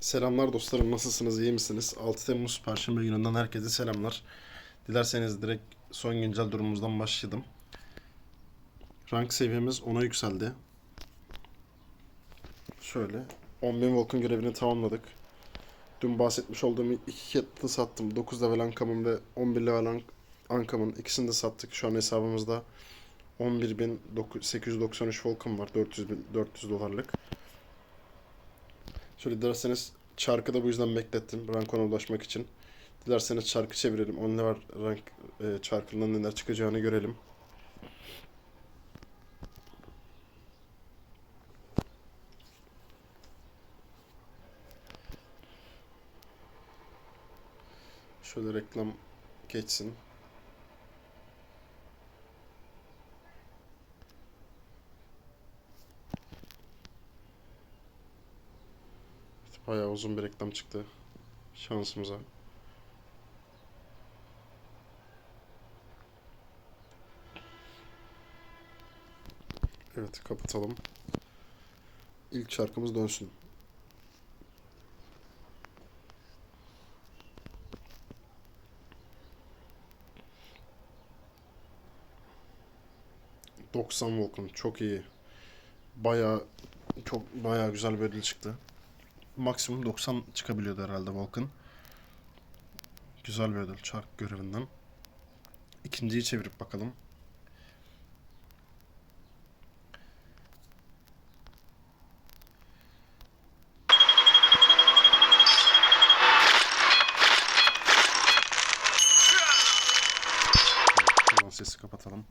Selamlar dostlarım nasılsınız iyi misiniz? 6 Temmuz Perşembe gününden herkese selamlar. Dilerseniz direkt son güncel durumumuzdan başladım. Rank seviyemiz 10'a yükseldi. Şöyle 10.000 Volk'un görevini tamamladık. Dün bahsetmiş olduğum iki kettle'ı sattım. 9 level Ankam'ın ve 11 level Ank- Ankam'ın ikisini de sattık. Şu an hesabımızda 11.893 Volk'um var. 400, bin- 400 dolarlık. Şöyle dilerseniz çarkı da bu yüzden beklettim. Rank 10'a ulaşmak için. Dilerseniz çarkı çevirelim. 10 level rank e, çarkından neler çıkacağını görelim. Şöyle reklam geçsin. Bayağı uzun bir reklam çıktı. Şansımıza. Evet kapatalım. İlk şarkımız dönsün. ...90 Volkan çok iyi. Bayağı çok bayağı güzel bir ödül çıktı maksimum 90 çıkabiliyordu herhalde Volkan. Güzel bir ödül çark görevinden. İkinciyi çevirip bakalım. Sesi kapatalım.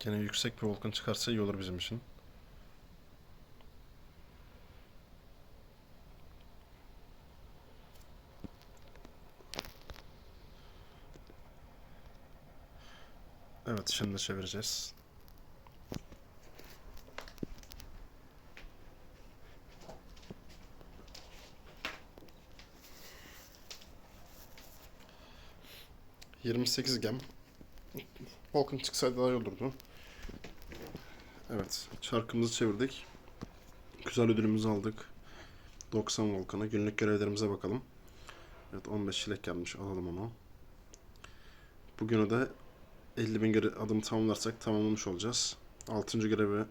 Gene yüksek bir volkan çıkarsa iyi olur bizim için. Evet şimdi çevireceğiz. Yirmi sekiz gem. Volkan çıksaydı daha iyi olurdu. Evet, çarkımızı çevirdik. Güzel ödülümüzü aldık. 90 volkana. Günlük görevlerimize bakalım. Evet, 15 çilek gelmiş. Alalım onu. Bugünü de 50 bin adım tamamlarsak tamamlamış olacağız. 6. görevi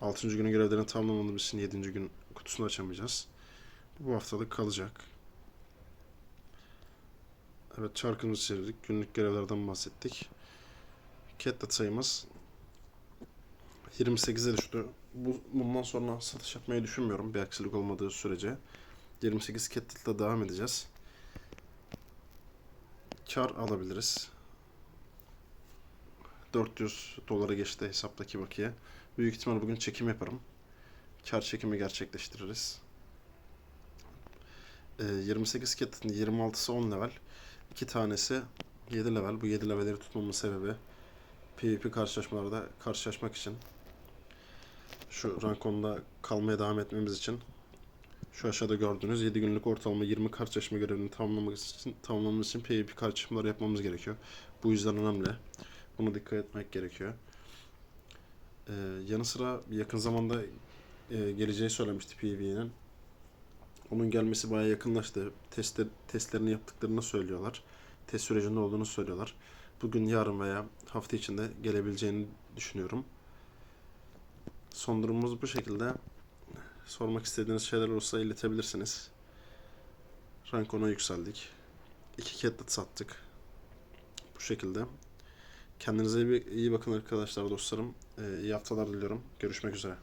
6. günün görevlerini tamamlamadığımız için 7. gün kutusunu açamayacağız. Bu haftalık kalacak. Evet çarkımızı çevirdik. Günlük görevlerden bahsettik. Cat sayımız 28'e düştü. Bu, bundan sonra satış yapmayı düşünmüyorum bir aksilik olmadığı sürece. 28 Kettle'da devam edeceğiz. Kar alabiliriz. 400 dolara geçti hesaptaki bakiye. Büyük ihtimal bugün çekim yaparım. Kar çekimi gerçekleştiririz. Ee, 28 Kettle'ın 26'sı 10 level. 2 tanesi 7 level. Bu 7 levelleri tutmamın sebebi PvP karşılaşmalarda karşılaşmak için şu rankonda kalmaya devam etmemiz için şu aşağıda gördüğünüz 7 günlük ortalama 20 karşılaşma görevini tamamlamak için tamamlamamız için PvP karşılaşmaları yapmamız gerekiyor. Bu yüzden önemli. Buna dikkat etmek gerekiyor. Ee, yanı sıra yakın zamanda e, geleceği söylemişti PvP'nin. Onun gelmesi bayağı yakınlaştı. Testler, testlerini yaptıklarını söylüyorlar. Test sürecinde olduğunu söylüyorlar. Bugün, yarın veya hafta içinde gelebileceğini düşünüyorum. Son durumumuz bu şekilde. Sormak istediğiniz şeyler olursa iletebilirsiniz. Rank 10'a yükseldik. İki ketlet sattık. Bu şekilde. Kendinize iyi bakın arkadaşlar dostlarım. Ee, iyi haftalar diliyorum. Görüşmek üzere.